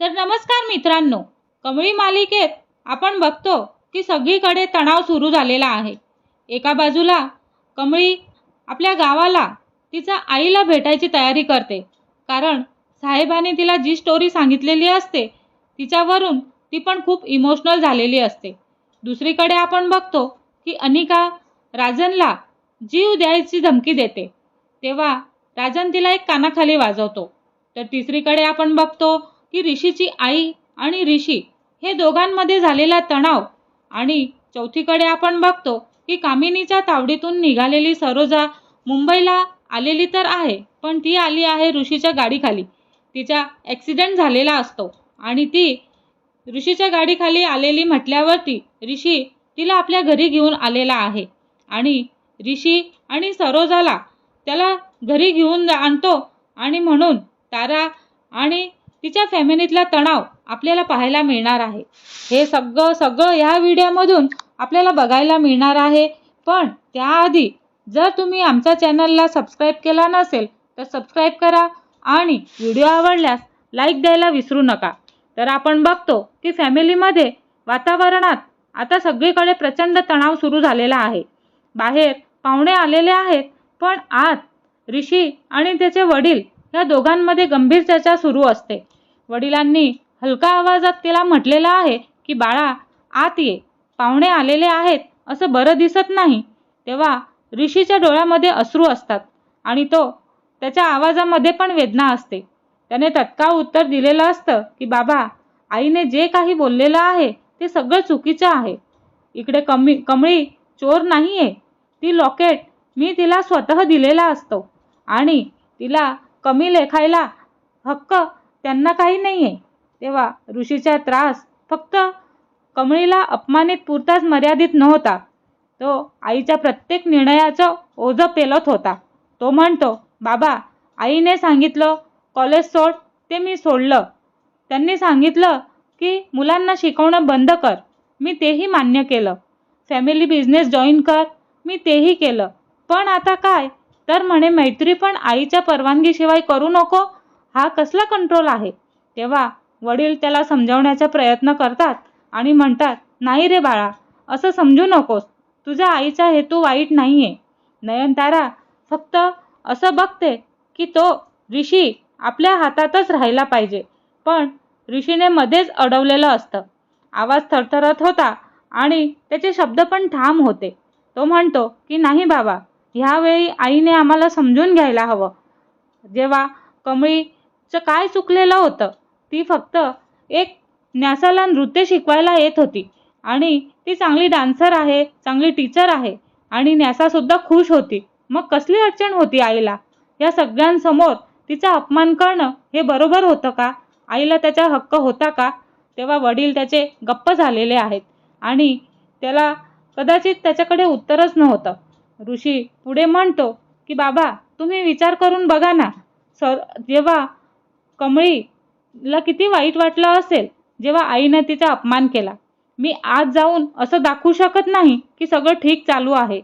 तर नमस्कार मित्रांनो कमळी मालिकेत आपण बघतो की सगळीकडे तणाव सुरू झालेला आहे. एका बाजूला कमळी आपल्या गावाला तिच्या आईला भेटायची तयारी करते. कारण साहेबाने तिला जी स्टोरी सांगितलेली असते तिच्यावरून ती पण खूप इमोशनल झालेली असते. दुसरीकडे आपण बघतो की अनिका राजनला जीव द्यायची धमकी देते. तेव्हा राजन तिला एक कानाखाली वाजवतो. तर तिसरीकडे आपण बघतो की ऋषीची आई आणि ऋषी हे दोघांमध्ये झालेला तणाव आणि चौथीकडे आपण बघतो की कामिनीच्या तावडीतून निघालेली सरोजा मुंबईला आलेली तर आहे पण ती आली आहे ऋषीच्या गाडीखाली. तिचा ॲक्सिडेंट झालेला असतो आणि ती ऋषीच्या गाडीखाली आलेली म्हटल्यावरती ऋषी तिला आपल्या घरी घेऊन आलेला आहे आणि ऋषी आणि सरोजाला त्याला घरी घेऊन आणतो आणि म्हणून तारा आणि तिच्या फॅमिलीतला तणाव आपल्याला पाहायला मिळणार आहे. हे सगळं सगळं ह्या व्हिडिओमधून आपल्याला बघायला मिळणार आहे. पण त्याआधी जर तुम्ही आमच्या चॅनलला सबस्क्राईब केला नसेल तर सबस्क्राईब करा आणि व्हिडिओ आवडल्यास लाईक द्यायला विसरू नका. तर आपण बघतो की फॅमिलीमध्ये वातावरणात आता सगळीकडे प्रचंड तणाव सुरू झालेला आहे. बाहेर पाहुणे आलेले आहेत पण आत ऋषी आणि त्याचे वडील या दोघांमध्ये गंभीर चर्चा सुरू असते. वडिलांनी हलका आवाजात तिला म्हटलेलं आहे की बाळा आत ये. पाहुणे आलेले आहेत असं बरं दिसत नाही. तेव्हा ऋषीच्या डोळ्यामध्ये अश्रू असतात आणि तो त्याच्या आवाजामध्ये पण वेदना असते. त्याने तत्काळ उत्तर दिलेलं असतं की बाबा आईने जे काही बोललेलं आहे ते सगळं चुकीचं आहे. इकडे कमी कमळी चोर नाही आहे ती लॉकेट मी तिला स्वतः दिलेला असतो आणि तिला कमी लेखायला हक्क त्यांना काही नाही आहे तेव्हा ऋषीचा त्रास फक्त कमळीला अपमानित पुरताच मर्यादित नव्हता. तो आईच्या प्रत्येक निर्णयाचं ओझं पेलत होता. तो म्हणतो बाबा आईने सांगितलं कॉलेज सोड ते मी सोडलं. त्यांनी सांगितलं की मुलांना शिकवणं बंद कर मी तेही मान्य केलं. फॅमिली बिझनेस जॉईन कर मी तेही केलं. पण आता काय? तर म्हणे मैत्री पण आईच्या परवानगीशिवाय करू नको. हा कसला कंट्रोल आहे? तेव्हा वडील त्याला समजावण्याचा प्रयत्न करतात आणि म्हणतात नाही रे बाळा असं समजू नकोस. तुझ्या आईचा हेतू वाईट नाही आहे नयनतारा फक्त असं बघते की तो ऋषी आपल्या हातातच राहायला पाहिजे. पण ऋषीने मध्येच अडवलेलं असतं. आवाज थरथरत होता आणि त्याचे शब्द पण ठाम होते. तो म्हणतो की नाही बाबा ह्यावेळी आईने आम्हाला समजून घ्यायला हवं. जेव्हा कमळीचं काय चुकलेलं होतं ती फक्त एक न्यासाला नृत्य शिकवायला येत होती. आणि ती चांगली डान्सर आहे चांगली टीचर आहे आणि न्यासासुद्धा खुश होती. मग कसली अडचण होती आईला? या सगळ्यांसमोर तिचा अपमान करणं हे बरोबर होतं का? आईला त्याचा हक्क होता का? तेव्हा वडील त्याचे गप्प झालेले आहेत आणि त्याला कदाचित त्याच्याकडे उत्तरच नव्हतं. ऋषी पुढे म्हणतो की बाबा तुम्ही विचार करून बघा ना. सर जेव्हा कमळीला किती वाईट वाटलं असेल जेव्हा आईनं तिचा अपमान केला. मी आज जाऊन असं दाखवू शकत नाही की सगळं ठीक चालू आहे.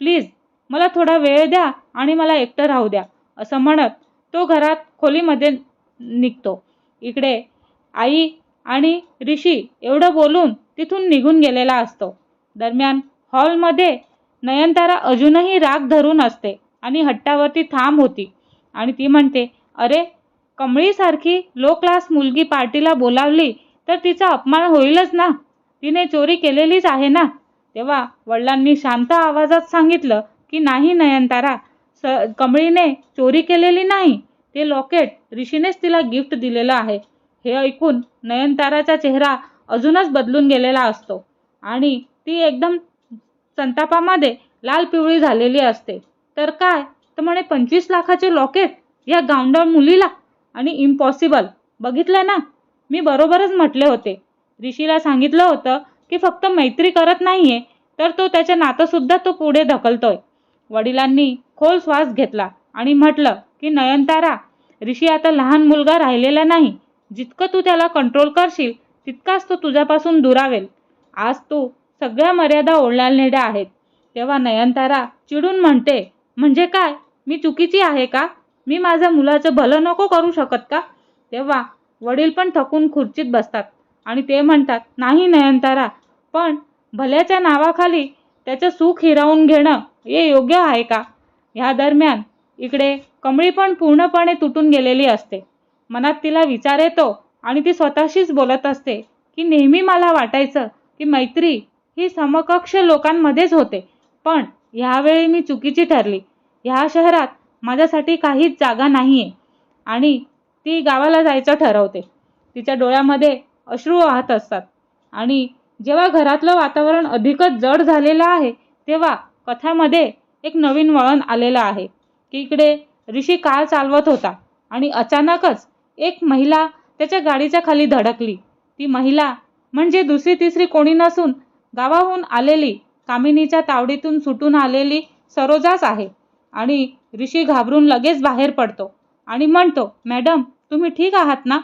प्लीज मला थोडा वेळ द्या आणि मला एकटं राहू द्या असं म्हणत तो घरात खोलीमध्ये निघतो. इकडे आई आणि ऋषी एवढं बोलून तिथून निघून गेलेला असतो. दरम्यान हॉलमध्ये नयनतारा अजूनही राग धरून असते आणि हट्टावरती थांब होती. आणि ती म्हणते अरे कमळीसारखी लो क्लास मुलगी पार्टीला बोलावली तर तिचा अपमान होईलच ना? तिने चोरी केलेलीच आहे ना? तेव्हा वडिलांनी शांत आवाजात सांगितलं की नाही नयनतारा स कमळीने चोरी केलेली नाही. ते लॉकेट ऋषीनेच तिला गिफ्ट दिलेलं आहे. हे ऐकून नयनताराचा चेहरा अजूनच बदलून गेलेला असतो. आणि ती एकदम संतापामध्ये लाल पिवळी झालेली असते. तर काय? तर म्हणे पंचवीस लाखाचे लॉकेट या गावंडळ मुलीला आणि इम्पॉसिबल बघितलं ना? मी बरोबरच म्हटले होते. ऋषीला सांगितलं होतं की फक्त मैत्री करत नाहीये तर तो त्याच्या नातंसुद्धा तो पुढे ढकलतोय. वडिलांनी खोल श्वास घेतला आणि म्हटलं की नयनतारा ऋषी आता लहान मुलगा राहिलेला नाही. जितकं तू त्याला कंट्रोल करशील तितकाच तो तुझ्यापासून दुरावेल. आज तू सगळ्या मर्यादा ओलांडलेल्या आहेत. तेव्हा नयनतारा चिडून म्हणते म्हणजे काय? मी चुकीची आहे का? मी माझ्या मुलाचं भलं नको करू शकत का? तेव्हा वडील पण थकून खुर्चीत बसतात आणि ते म्हणतात नाही नयनतारा पण भल्याच्या नावाखाली त्याचं सुख हिरावून घेणं हे योग्य आहे का? ह्या दरम्यान इकडे कमळी पण पूर्णपणे तुटून गेलेली असते. मनात तिला विचार येतो आणि ती स्वतःशीच बोलत असते की नेहमी मला वाटायचं की मैत्री ही समकक्ष लोकांमध्येच होते. पण ह्यावेळी मी चुकीची ठरली. ह्या शहरात माझ्यासाठी काहीच जागा नाही आहे आणि ती गावाला जायचं ठरवते. तिच्या डोळ्यामध्ये अश्रू वाहत असतात. आणि जेव्हा घरातलं वातावरण अधिकच जड झालेलं आहे तेव्हा कथामध्ये एक नवीन वळण आलेलं आहे की इकडे ऋषी कार चालवत होता आणि अचानकच एक महिला त्याच्या गाडीच्या खाली धडकली. ती महिला म्हणजे दुसरी तिसरी कोणी नसून गावाहून आलेली कामिनीच्या तावडीतून सुटून आलेली सरोजाच आहे. आणि ऋषी घाबरून लगेच बाहेर पडतो आणि म्हणतो मॅडम तुम्ही ठीक आहात ना?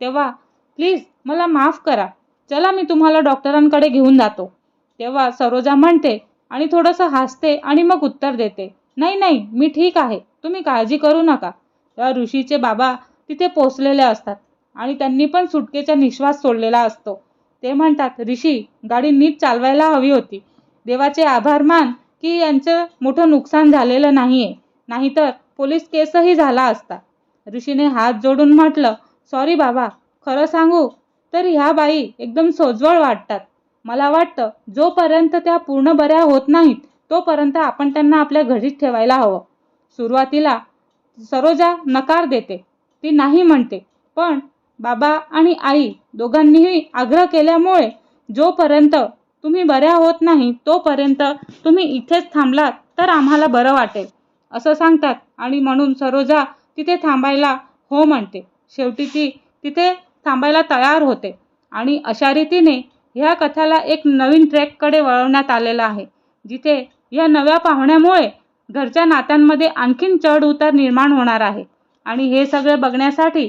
तेव्हा प्लीज मला माफ करा. चला मी तुम्हाला डॉक्टरांकडे घेऊन जातो. तेव्हा सरोजा म्हणते आणि थोडंसं हसते आणि मग उत्तर देते. नाही नाही मी ठीक आहे. तुम्ही काळजी करू नका. तेव्हा ऋषीचे बाबा तिथे पोचलेले असतात आणि त्यांनी पण सुटकेचा निश्वास सोडलेला असतो. ते म्हणतात ऋषी गाडी नीट चालवायला हवी होती. देवाचे आभार मान की यांचं मोठं नुकसान झालेलं नाही आहे नाहीतर पोलीस केसही झाला असता. ऋषीने हात जोडून म्हटलं सॉरी बाबा खरं सांगू तर ह्या बाई एकदम सोज्वळ वाटतात. मला वाटतं जोपर्यंत त्या पूर्ण बऱ्या होत नाहीत तोपर्यंत आपण त्यांना आपल्या घरीच ठेवायला हवं. सुरुवातीला सरोजा नकार देते. ती नाही म्हणते पण बाबा आणि आई दोघांनीही आग्रह केल्यामुळे जोपर्यंत तुम्ही बऱ्या होत नाही तोपर्यंत तुम्ही इथेच थांबलात तर आम्हाला बरं वाटेल असं सांगतात. आणि म्हणून सरोजा तिथे थांबायला हो म्हणते. शेवटी ती तिथे थांबायला तयार होते. आणि अशा रीतीने ह्या कथाला एक नवीन ट्रॅककडे वळवण्यात आलेला आहे जिथे या नव्या पाहुण्यामुळे घरच्या नात्यांमध्ये आणखीन चढ उतार निर्माण होणार आहे. आणि हे सगळे बघण्यासाठी